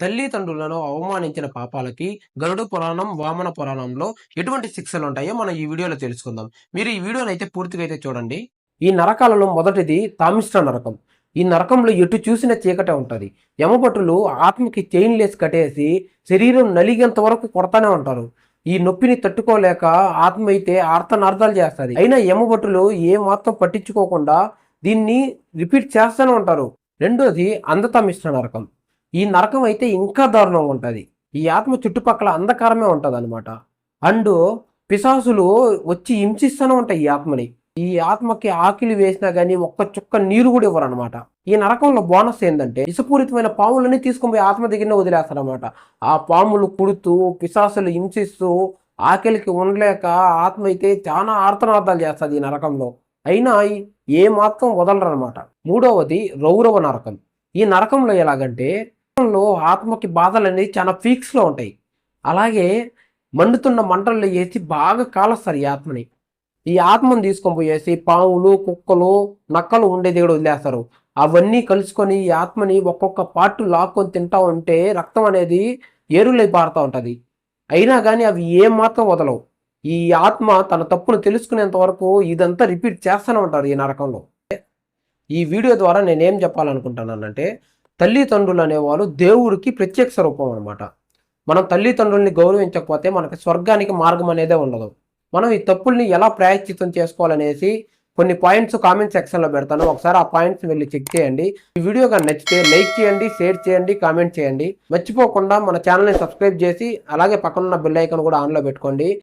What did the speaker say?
తల్లిదండ్రులను అవమానించిన పాపాలకి గరుడు పురాణం వామన పురాణంలో ఎటువంటి శిక్షలు ఉంటాయో మనం ఈ వీడియోలో తెలుసుకుందాం. మీరు ఈ వీడియోని అయితే పూర్తిగా అయితే చూడండి. ఈ నరకాలలో మొదటిది తామిష్ట నరకం. ఈ నరకంలో ఎటు చూసిన చీకటే ఉంటుంది. యమభటులు ఆత్మకి చైన్ లేసి కట్టేసి శరీరం నలిగేంత వరకు కొడతానే ఉంటారు. ఈ నొప్పిని తట్టుకోలేక ఆత్మ అయితే ఆర్తనార్థాలు చేస్తుంది. అయినా యమభటులు ఏ మాత్రం పట్టించుకోకుండా దీన్ని రిపీట్ చేస్తూనే ఉంటారు. రెండోది అంధతమిష్ట నరకం. ఈ నరకం అయితే ఇంకా దారుణంగా ఉంటుంది. ఈ ఆత్మ చుట్టుపక్కల అంధకారమే ఉంటుంది అనమాట అండ్ పిశాసులు వచ్చి హింసిస్తూనే ఉంటాయి ఈ ఆత్మని. ఈ ఆత్మకి ఆకిలి వేసినా గానీ ఒక్క చుక్క నీరు కూడా ఇవ్వరు అనమాట ఈ నరకంలో బోనస్ ఏంటంటే ఇసుపూరితమైన పాములని తీసుకొని పోయి ఆత్మ దగ్గర వదిలేస్తారనమాట ఆ పాములు కుడుతూ పిశాసులు హింసిస్తూ ఆకలికి ఉండలేక ఆత్మ అయితే చాలా ఆర్తనార్థాలు చేస్తుంది ఈ నరకంలో. అయినా ఏ మాత్రం వదలరు అనమాట మూడవది రౌరవ నరకం. ఈ నరకంలో ఎలాగంటే మంటల్లో ఆత్మకి బాధలు అనేది చాలా ఫీక్స్లో ఉంటాయి. అలాగే మండుతున్న మంటల్లో వేసి బాగా కాలుస్తారు ఈ ఆత్మని. ఈ ఆత్మను తీసుకొని పోయేసి పాములు కుక్కలు నక్కలు ఉండేది కూడా వదిలేస్తారు. అవన్నీ కలుసుకొని ఈ ఆత్మని ఒక్కొక్క పార్ట్ లాక్కొని తింటా ఉంటే రక్తం అనేది ఏరులై పారుతూ ఉంటుంది. అయినా కానీ అవి ఏమాత్రం వదలవు. ఈ ఆత్మ తన తప్పును తెలుసుకునేంత వరకు ఇదంతా రిపీట్ చేస్తూనే ఉంటారు ఈ నరకంలో. ఈ వీడియో ద్వారా నేనేం చెప్పాలనుకుంటున్నానంటే తల్లిదండ్రులు అనేవాళ్ళు దేవుడికి ప్రత్యక్ష రూపం అనమాట మనం తల్లిదండ్రుల్ని గౌరవించకపోతే మనకి స్వర్గానికి మార్గం అనేదే ఉండదు. మనం ఈ తప్పుల్ని ఎలా ప్రాయశ్చితం చేసుకోవాలనేసి కొన్ని పాయింట్స్ కామెంట్ సెక్షన్లో పెడతాను. ఒకసారి ఆ పాయింట్స్ వెళ్ళి చెక్ చేయండి. ఈ వీడియో కానీ నచ్చితే లైక్ చేయండి షేర్ చేయండి కామెంట్ చేయండి. మర్చిపోకుండా మన ఛానల్ని సబ్స్క్రైబ్ చేసి అలాగే పక్కనున్న బెల్ ఐకన్ కూడా ఆన్లో పెట్టుకోండి.